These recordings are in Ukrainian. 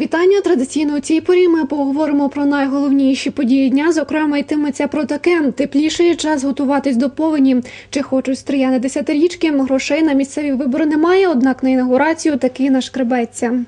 вітання. Традиційно у цій порі ми поговоримо про найголовніші події дня. Зокрема, йтиметься про таке тепліший час готуватись до повені. Чи хочуть стріяни десятирічки? Грошей на місцеві вибори немає, однак на інаугурацію таки нашкребеться.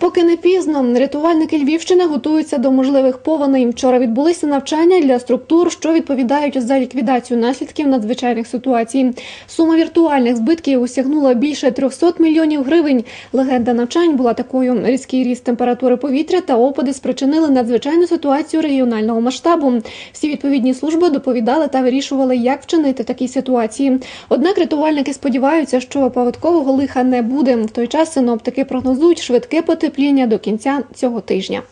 Поки не пізно, рятувальники Львівщини готуються до можливих повеней. Вчора відбулися навчання для структур, що відповідають за ліквідацію наслідків надзвичайних ситуацій. Сума віртуальних збитків осягнула більше 300 мільйонів гривень. Легенда навчань була такою: різкий ріст температури повітря та опади спричинили надзвичайну ситуацію регіонального масштабу. Всі відповідні служби доповідали та вирішували, як вчинити в такій ситуації. Однак рятувальники сподіваються, що випадкового лиха не буде. В той час синоптики прогнозують швидке потепління до кінця цього тижня.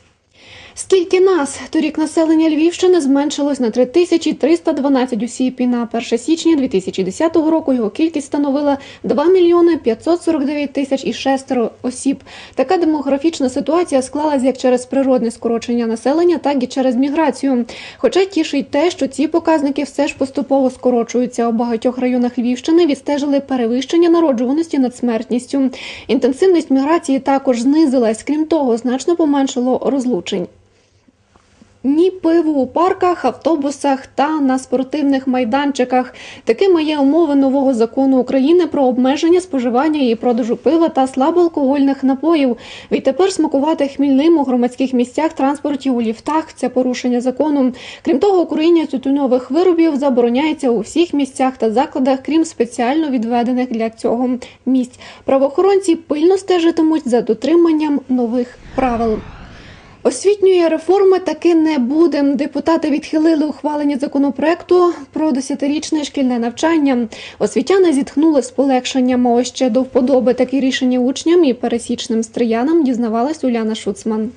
Скільки нас торік населення Львівщини зменшилось на 3312 осіб, і на 1 січня 2010 року його кількість становила 2 мільйони 549 тисяч і шестеро осіб. Така демографічна ситуація склалась як через природне скорочення населення, так і через міграцію. Хоча тішить те, що ці показники все ж поступово скорочуються. У багатьох районах Львівщини відстежили перевищення народжуваності над смертністю. Інтенсивність міграції також знизилась. Крім того, значно поменшало розлучень. Ні пиву у парках, автобусах та на спортивних майданчиках. Такими є умови нового закону України про обмеження споживання і продажу пива та слабоалкогольних напоїв. Відтепер смакувати хмільним у громадських місцях, транспорті у ліфтах це порушення закону. Крім того, куріння тютюнових виробів забороняється у всіх місцях та закладах, крім спеціально відведених для цього місць. Правоохоронці пильно стежитимуть за дотриманням нових правил. Освітньої реформи таки не буде. Депутати відхилили ухвалення законопроекту про десятирічне шкільне навчання. Освітяни зітхнули з полегшенням. Ось ще до вподоби такі рішення учням і пересічним стріянам дізнавалась Уляна Шуцман.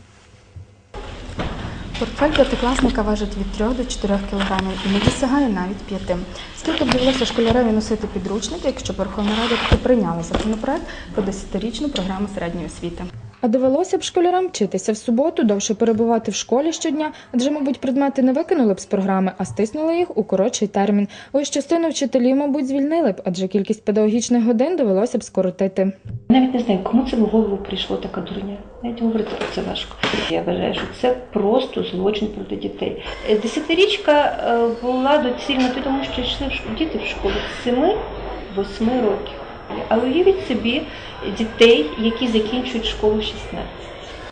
Портфель п'ятикласника важить від 3 до 4 кг і не досягає навіть 5. Скільки б довелося школяреві носити підручник, якщо Верховна Рада прийняла законопроект про 10-річну програму середньої освіти? А довелося б школярам вчитися в суботу, довше перебувати в школі щодня, адже, мабуть, предмети не викинули б з програми, а стиснули їх у коротший термін. Ось частину вчителів, мабуть, звільнили б, адже кількість педагогічних годин довелося б скоротити. Навіть не знаю, кому це в голову прийшло така дурня. Навіть говорити про це важко. Я вважаю, що це просто злочин проти дітей. Е, Десятирічка е, була доцільна тому, що йшли діти в школу з 7-8 років. Але уявіть собі дітей, які закінчують школу в 16.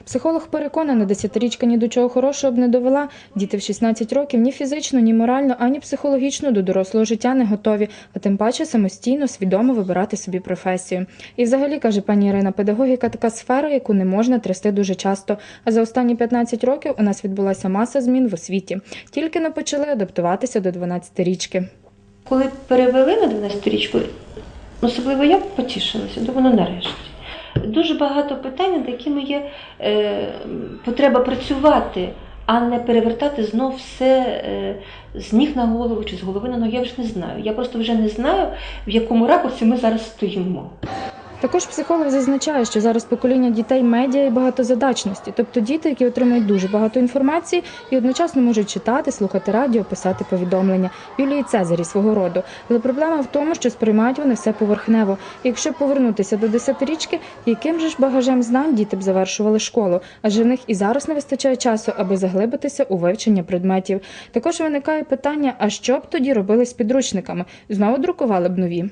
Психолог переконана, десятирічка ні до чого хорошого б не довела. Діти в 16 років ні фізично, ні морально, ані психологічно до дорослого життя не готові, а тим паче самостійно, свідомо вибирати собі професію. І взагалі, каже пані Ірина, педагогіка така сфера, яку не можна трясти дуже часто. А за останні 15 років у нас відбулася маса змін в освіті. Тільки не почали адаптуватися до 12-річки. Коли перевели на 12-річку, особливо я потішилася, думаю, ну нарешті. Дуже багато питань, над якими є е, потреба працювати, а не перевертати знов все е, з ніг на голову чи з голови на ноги. Я вже не знаю. Я просто вже не знаю, в якому ракурсі ми зараз стоїмо. Також психолог зазначає, що зараз покоління дітей медіа і багатозадачності, тобто діти, які отримують дуже багато інформації і одночасно можуть читати, слухати радіо, писати повідомлення. Юлії Цезарі свого роду. Але проблема в тому, що сприймають вони все поверхнево. Якщо повернутися до десятирічки, яким же ж багажем знань діти б завершували школу? Адже в них і зараз не вистачає часу, аби заглибитися у вивчення предметів. Також виникає питання: а що б тоді робили з підручниками? Знову друкували б нові.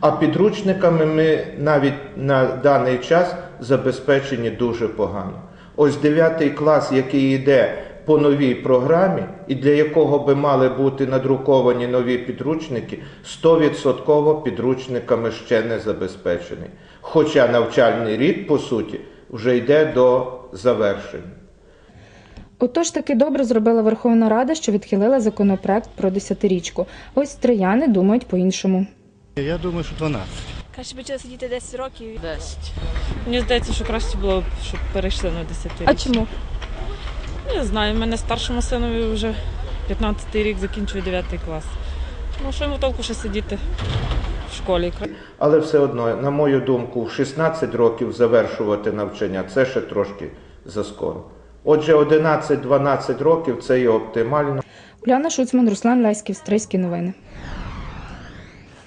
А підручниками ми навіть на даний час забезпечені дуже погано. Ось 9 клас, який йде по новій програмі, і для якого би мали бути надруковані нові підручники, 100% підручниками ще не забезпечений. Хоча навчальний рік, по суті, вже йде до завершення. Отож, таки добре зробила Верховна Рада, що відхилила законопроект про десятирічку. Ось трояни думають по-іншому. Я думаю, що 12. Краще почали сидіти 10 років. 10. Мені здається, що краще було б, щоб перейшли на 10 рік. А чому? Не знаю, в мене старшому синові вже 15 рік закінчує 9 клас. Ну, що йому толку ще сидіти в школі? Але все одно, на мою думку, в 16 років завершувати навчання це ще трошки заскоро. Отже, 11-12 років це є оптимально. Уляна Шуцман, Руслан Леськів, Стрийські новини.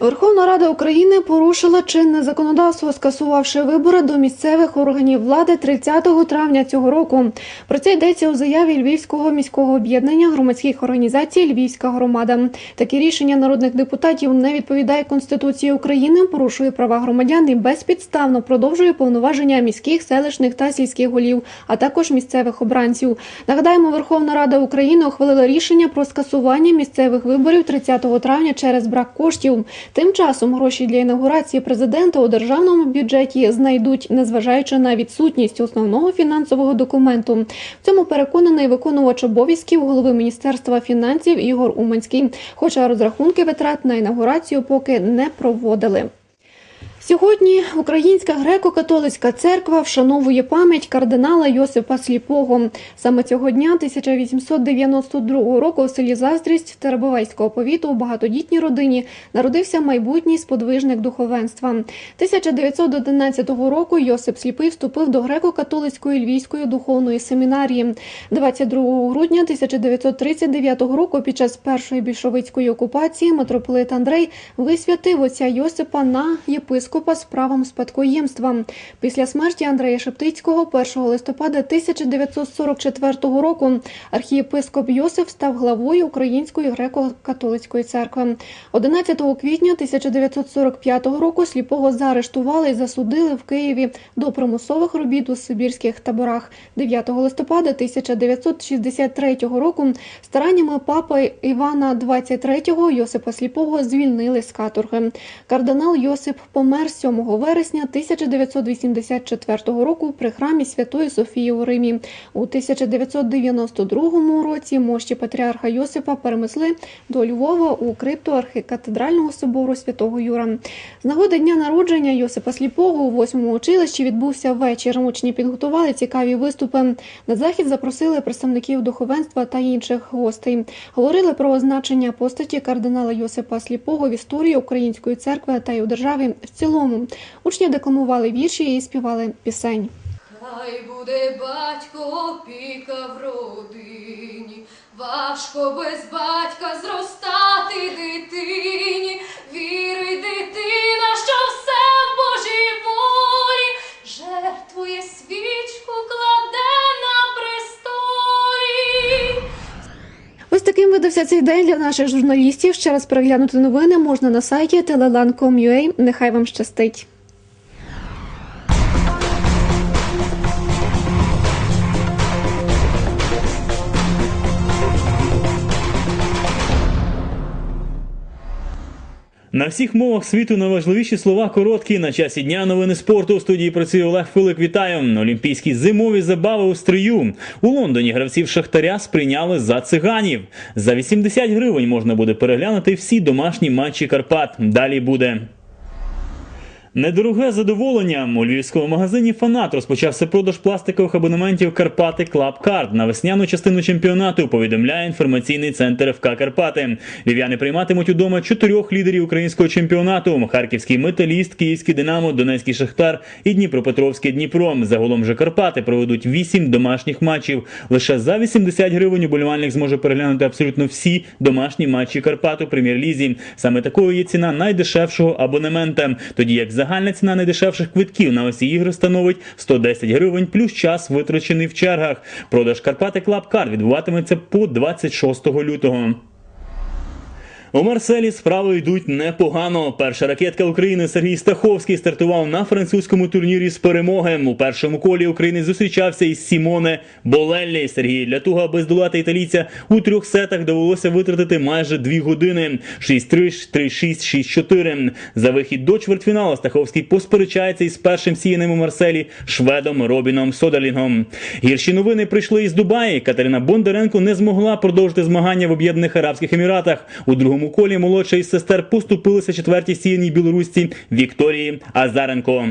Верховна Рада України порушила чинне законодавство, скасувавши вибори до місцевих органів влади 30 травня цього року. Про це йдеться у заяві Львівського міського об'єднання громадських організацій Львівська громада. Таке рішення народних депутатів не відповідає Конституції України, порушує права громадян і безпідставно продовжує повноваження міських, селищних та сільських голів, а також місцевих обранців. Нагадаємо, Верховна Рада України ухвалила рішення про скасування місцевих виборів 30 травня через брак коштів. Тим часом гроші для інаугурації президента у державному бюджеті знайдуть, незважаючи на відсутність основного фінансового документу. В цьому переконаний виконувач обов'язків голови міністерства фінансів Ігор Уманський. Хоча розрахунки витрат на інаугурацію поки не проводили. Сьогодні Українська греко-католицька церква вшановує пам'ять кардинала Йосипа Сліпого. Саме цього дня 1892 року у селі Заздрість Теребовецького повіту у багатодітній родині народився майбутній сподвижник духовенства. 1911 року Йосип Сліпий вступив до греко-католицької львівської духовної семінарії. 22 грудня 1939 року під час першої більшовицької окупації митрополит Андрей висвятив отця Йосипа на єпископа з правом спадкоємства. Після смерті Андрея Шептицького 1 листопада 1944 року архієпископ Йосиф став главою Української греко-католицької церкви. 11 квітня 1945 року сліпого заарештували і засудили в Києві до примусових робіт у сибірських таборах. 9 листопада 1963 року стараннями папи Івана XXIII Йосипа Сліпого звільнили з каторги. Кардинал Йосип помер 7 вересня 1984 року при храмі Святої Софії у Римі. У 1992 році мощі патріарха Йосипа перенесли до Львова у крипту архікатедрального собору Святого Юра. З нагоди дня народження Йосипа Сліпого у восьмому училищі відбувся вечір. Учні підготували цікаві виступи. На захід запросили представників духовенства та інших гостей. Говорили про значення постаті кардинала Йосипа Сліпого в історії української церкви та й у державі в цілому. Учні декламували вірші і співали пісень. Хай буде батько опіка в родині, важко без батька зростати дитині, Віри дитина, що все в Божій волі, жертвує свічку, видався цей день для наших журналістів. Ще раз переглянути новини можна на сайті telelan.com.ua. Нехай вам щастить. На всіх мовах світу найважливіші слова короткі. На часі дня новини спорту у студії працює Олег Филик. Вітаю. Олімпійські зимові забави у стрию. У Лондоні гравців Шахтаря сприйняли за циганів. За 80 гривень можна буде переглянути всі домашні матчі Карпат. Далі буде. Недороге задоволення у львівському магазині Фанат розпочався продаж пластикових абонементів Карпати Клаб Карт на весняну частину чемпіонату. Повідомляє інформаційний центр ФК Карпати. Львів'яни прийматимуть удома чотирьох лідерів українського чемпіонату: Харківський металіст, Київський Динамо, Донецький Шахтар і Дніпропетровський Дніпро. Загалом же Карпати проведуть вісім домашніх матчів. Лише за 80 гривень уболівальник зможе переглянути абсолютно всі домашні матчі Карпат у прем'єр-лізі. Саме такою є ціна найдешевшого абонемента. Тоді як загальна ціна найдешевших квитків на усі ігри становить 110 гривень плюс час витрачений в чергах. Продаж Карпати Клаб Кар відбуватиметься по 26 лютого. У Марселі справи йдуть непогано. Перша ракетка України Сергій Стаховський стартував на французькому турнірі з перемоги. У першому колі України зустрічався із Сімоне Болеллі. Сергій для того, аби здолати італійця у трьох сетах довелося витратити майже дві години: 6-3, 3-6, 6-4. За вихід до чвертьфіналу Стаховський посперечається із першим сіяним у Марселі шведом Робіном Содерлінгом. Гірші новини прийшли із Дубаї. Катерина Бондаренко не змогла продовжити змагання в Об'єднаних Арабських Еміратах. У другому колі молодша із сестер поступилися четвертій сіяній білорусці Вікторії Азаренко.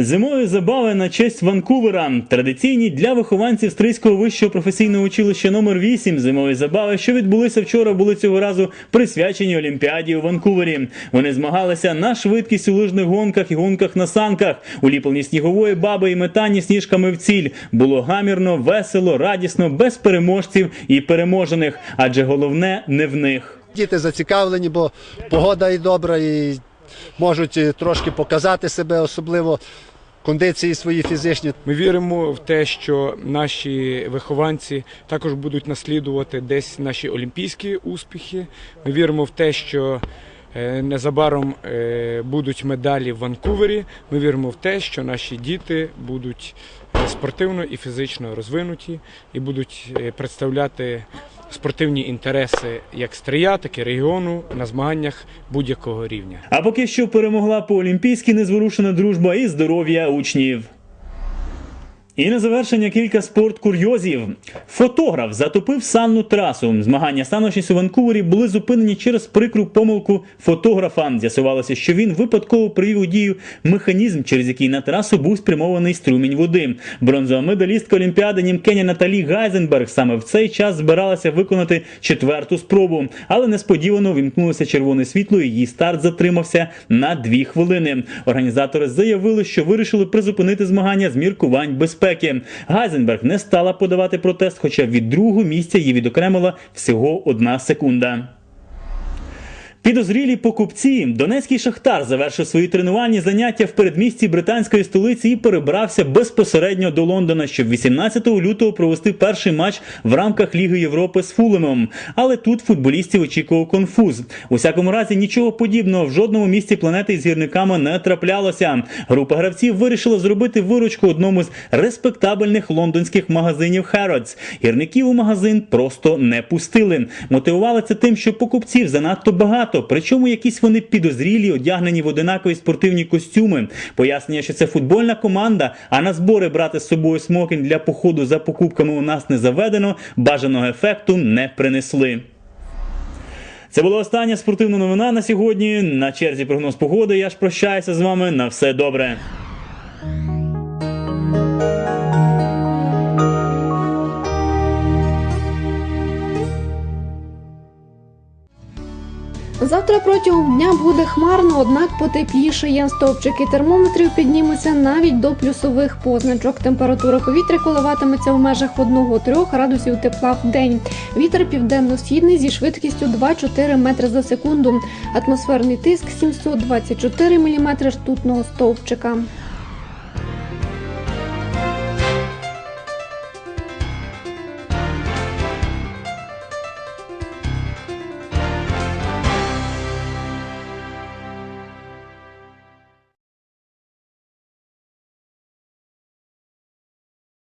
Зимові забави на честь Ванкувера. Традиційні для вихованців Стрийського вищого професійного училища номер 8 Зимові забави, що відбулися вчора, були цього разу присвячені Олімпіаді у Ванкувері. Вони змагалися на швидкість у лижних гонках і гонках на санках, уліпленні снігової баби і метанні сніжками в ціль. Було гамірно, весело, радісно, без переможців і переможених, адже головне не в них. діти зацікавлені, бо погода і добра, і можуть е, трошки показати себе, особливо кондиції свої фізичні. Ми віримо в те, що наші вихованці також будуть наслідувати десь наші олімпійські успіхи. Ми віримо в те, що е, незабаром е, будуть медалі в Ванкувері. Ми віримо в те, що наші діти будуть спортивно і фізично розвинуті і будуть представляти спортивні інтереси як стрия, так і регіону на змаганнях будь-якого рівня. А поки що перемогла по олімпійськи незворушена дружба і здоров'я учнів. І на завершення кілька спорт-курйозів. Фотограф затопив санну трасу. Змагання станочність у Ванкувері були зупинені через прикру помилку фотографа. З'ясувалося, що він випадково привів у дію механізм, через який на трасу був спрямований струмінь води. Бронзова медалістка Олімпіади німкеня Наталі Гайзенберг саме в цей час збиралася виконати четверту спробу, але несподівано вімкнулося червоне світло. і Її старт затримався на дві хвилини. Організатори заявили, що вирішили призупинити змагання з міркувань безпеки. Гайзенберг не стала подавати протест, хоча від другого місця її відокремила всього одна секунда. Підозрілі покупці. Донецький шахтар завершив свої тренувальні заняття в передмісті британської столиці і перебрався безпосередньо до Лондона, щоб 18 лютого провести перший матч в рамках Ліги Європи з Фулемом. Але тут футболістів очікував конфуз. У всякому разі, нічого подібного в жодному місці планети із гірниками не траплялося. Група гравців вирішила зробити виручку одному з респектабельних лондонських магазинів Harrods. Гірників у магазин просто не пустили. Мотивували це тим, що покупців занадто багато, причому якісь вони підозрілі, одягнені в одинакові спортивні костюми. Пояснення, що це футбольна команда, а на збори брати з собою смокінг для походу за покупками у нас не заведено, бажаного ефекту не принесли. Це була остання спортивна новина на сьогодні. На черзі прогноз погоди. Я ж прощаюся з вами. На все добре. Завтра протягом дня буде хмарно, однак потеплішає. Стовпчики термометрів піднімуться навіть до плюсових позначок. Температура повітря коливатиметься в межах 1-3 градусів тепла в день. Вітер південно-східний зі швидкістю 2-4 метри за секунду. Атмосферний тиск 724 мм ртутного стовпчика.